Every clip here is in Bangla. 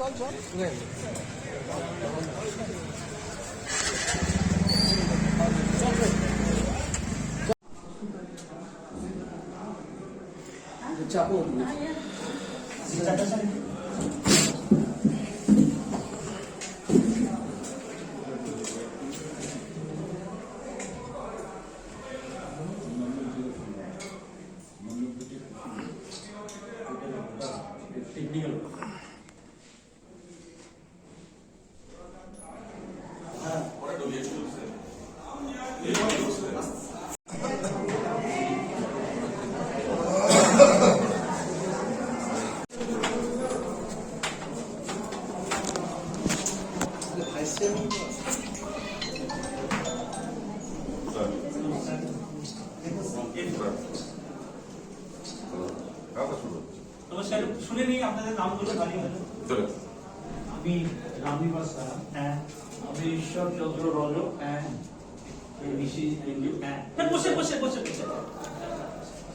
চল চল চাপো শুনে নিই আপনাদের নামগুলো খালি আমি রামনিবাস সাহা হ্যাঁ আমি ঈশ্বর চন্দ্র রজ হ্যাঁ ঋষি লিঙ্গি হ্যাঁ বসে বসে বসে বসে।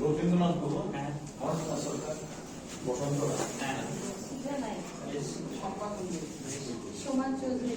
রবীন্দ্রনাথ গুহ হ্যাঁ মহাত্মা সরকার বসন্ত হ্যাঁ সমাজ চৌধুরী।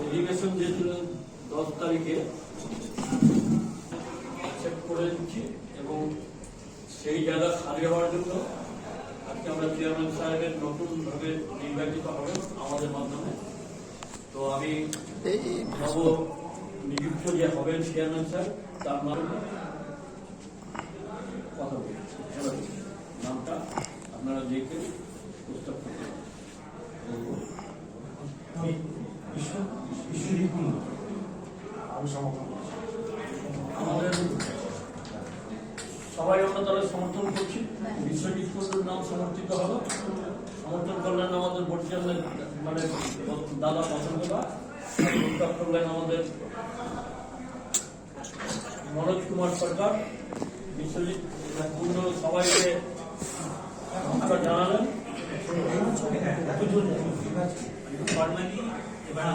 অধিবেশন দিয়েছিল দশ তারিখে। করে দিচ্ছি এবং সেই জায়গা খালি হওয়ার জন্য আজকে আমরা চেয়ারম্যান সাহেবের নতুনভাবে নির্বাচিত হবেন আমাদের মাধ্যমে। তো আমি নব নিযুক্ত যে হবেন চেয়ারম্যান স্যার, তার মাধ্যমে কথা নামটা আপনারা দেখে প্রস্তাব করতে আমাদের সবাই আমরা তারা সমর্থন করছি। বিশ্বজিৎ কুণ্ডুর নাম সমর্থিত হলো। সমর্থন করলেন আমাদের পরিচালনের মানে দাদা পছন্দ বা করলেন আমাদের মনোজ কুমার সরকার বিশ্বজিৎ কুণ্ড সবাইকে জানালেন। ফর্মালি এবার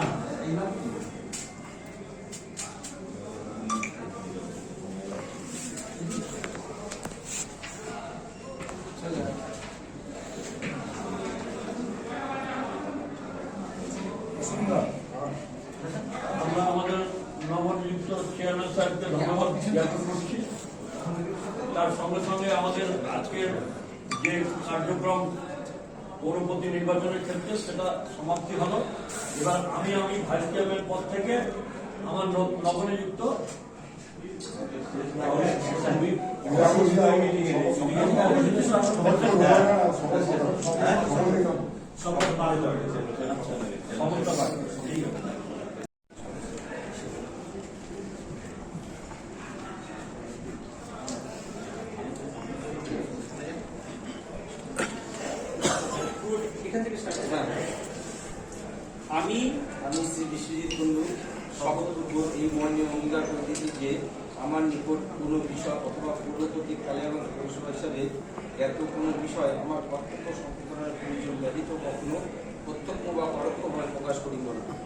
আমরা আমাদের নবনিযুক্ত চেয়ারম্যান সাহেবকে ধন্যবাদ জ্ঞাপন করছি। তার সঙ্গে সঙ্গে আমাদের আজকের যে কার্যক্রম পৌরপতি নির্বাচনের ক্ষেত্রে সেটা সমাপ্তি হলো। এবার আমি আমি ভাইস চেয়ারম্যান পদ থেকে আমার নবনিযুক্ত সবার আমি আমি শ্রী বিশ্বজিৎ কুণ্ডু শপথপূর্বক এই মর্মে অঙ্গীকার করিতেছি যে আমার নিকট কোনো বিষয় অথবা পূর্ববর্তী কালিয়াগঞ্জ পৌরসভা হিসাবে এত কোনো বিষয় আমার কর্তব্য সম্পাদনের প্রয়োজন ব্যতীত কখনো প্রত্যক্ষ বা পরোক্ষভাবে প্রকাশ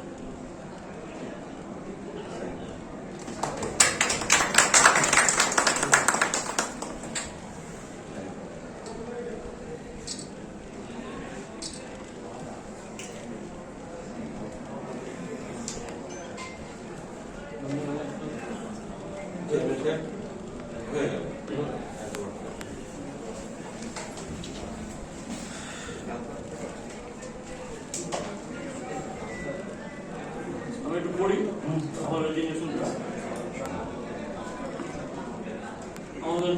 আমাদের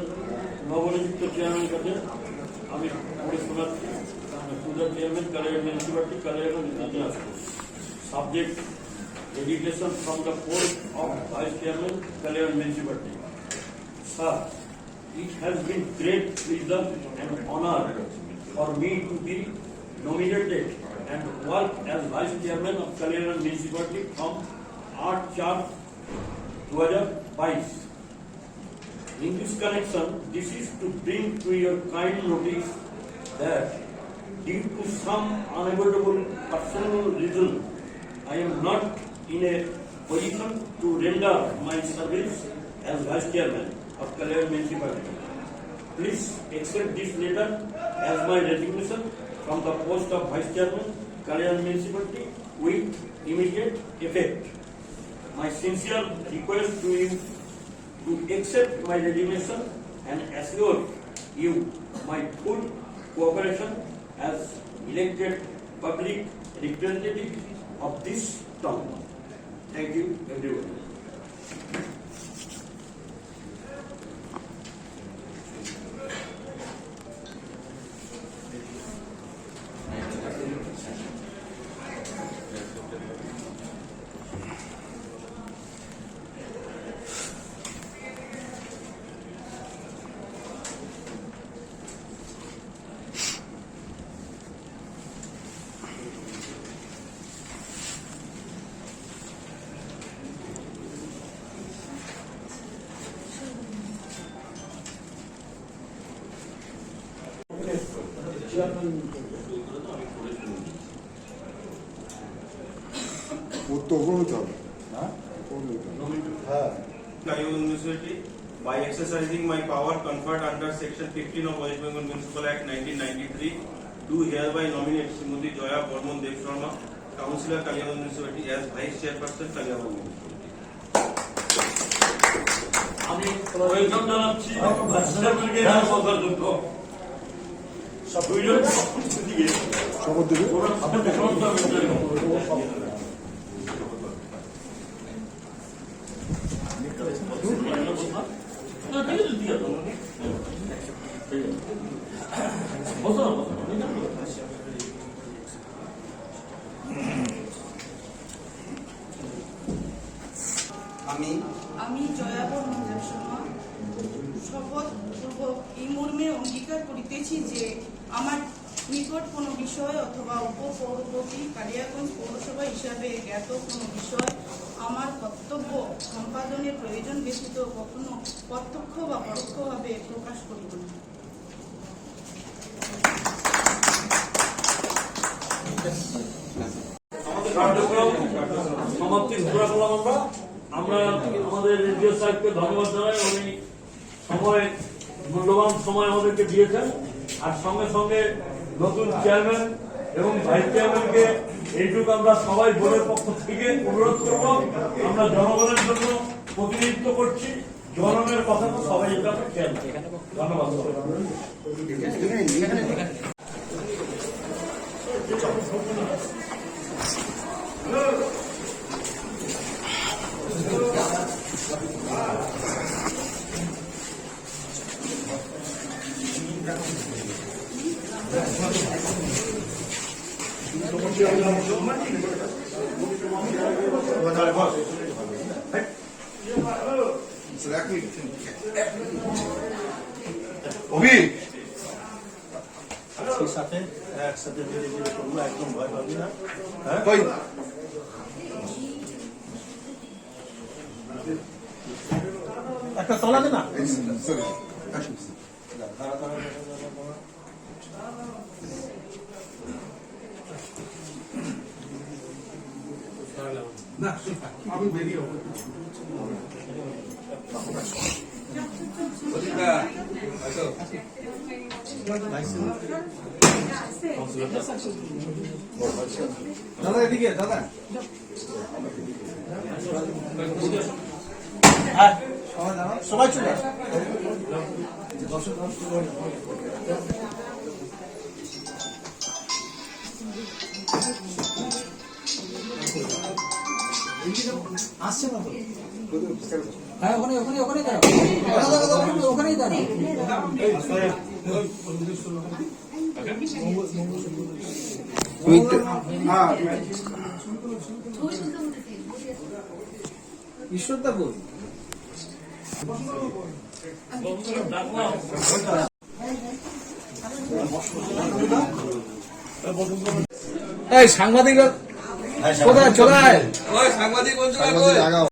নবনিযুক্ত চেয়ারম্যান কাছে আমি পড়ে শোনাচ্ছি পূজা চেয়ারম্যান কালিয়া মিউনিসিপালিটি কালিয়াগঞ্জ ইতিহাস subject resignation from the post of Vice Chairman, Kalyan Municipality. Sir, it has been great pleasure and honor for me to be nominated and work as Vice Chairman of Kalyan Municipality from 8 4 2022. In this connection, this is to bring to your kind notice that due to some unavoidable personal reason, I am not in a position to render my service as Vice Chairman of Kalyan Municipality. Please accept this letter as my resignation from the post of Vice Chairman, Kalyan Municipality with immediate effect. My sincere request to you to accept my resignation and assure you my full cooperation as elected public representative of this town. Thank you, everyone. ওর তো ওগুলো হতে হবে হ্যাঁ ওগুলো হতে হবে হ্যাঁ Kayod Municipality by exercising my power conferred under section 15 of West Bengal Municipal Act 1993 do hereby nominate Srimati Joya Bormon Dev Sharma, Councillor Kalyan Municipality as Vice Chairperson Kalyan Municipality. আমি ওয়েলকাম জানাচ্ছি বাচ্চাদেরকে সরকার যোগ্য দুইজন দিয়ে শপথ দেবে আমি আমি শপথ এই মর্মে অঙ্গীকার করিতেছি যে আমার নিকট কোনো বিষয় অথবা উপপৌরপতি কালিয়াগঞ্জ পৌরসভা হিসাবে জ্ঞাত কোনো বিষয় আমার কর্তব্য সম্পাদনের প্রয়োজন ব্যতীত কখনো প্রত্যক্ষ বা পরোক্ষভাবে প্রকাশ করিব না। কার্যক্রম সমাপ্তি ঘোষণা করলাম আমরা। আমরা আমাদের রেডিও সাহেবকে ধন্যবাদ জানাই। উনি সময়, মূল্যবান সময় আমাদেরকে দিয়েছেন। আর সঙ্গে সঙ্গে নতুন চেয়ারম্যান এবং ভাইস চেয়ারম্যানকে এইটুকু আমরা সবাই বোর্ডের পক্ষ থেকে অনুরোধ করব। আমরা জনগণের জন্য প্রতিনিধিত্ব করছি। জনগণের কথা তো সবাই এটা খেয়াল ধন্যবাদ। অভি! সাথে একসাথে ধীরে ধীরে করব একদম ভয় পাবি না। কই একটা তলা দে না। বেরিয়ে দাদা এদিকে দাদা সবাই চলে আসো আসছে না তো? হ্যাঁ ওখানে ওখানে ওখানে দাঁড়াও। ওখানে ওখানেই দাঁড়াও হ্যাঁ ঈশ্বরদা কই এই সাংবাদিক কোথায়? চলে আয়। সাংবাদিক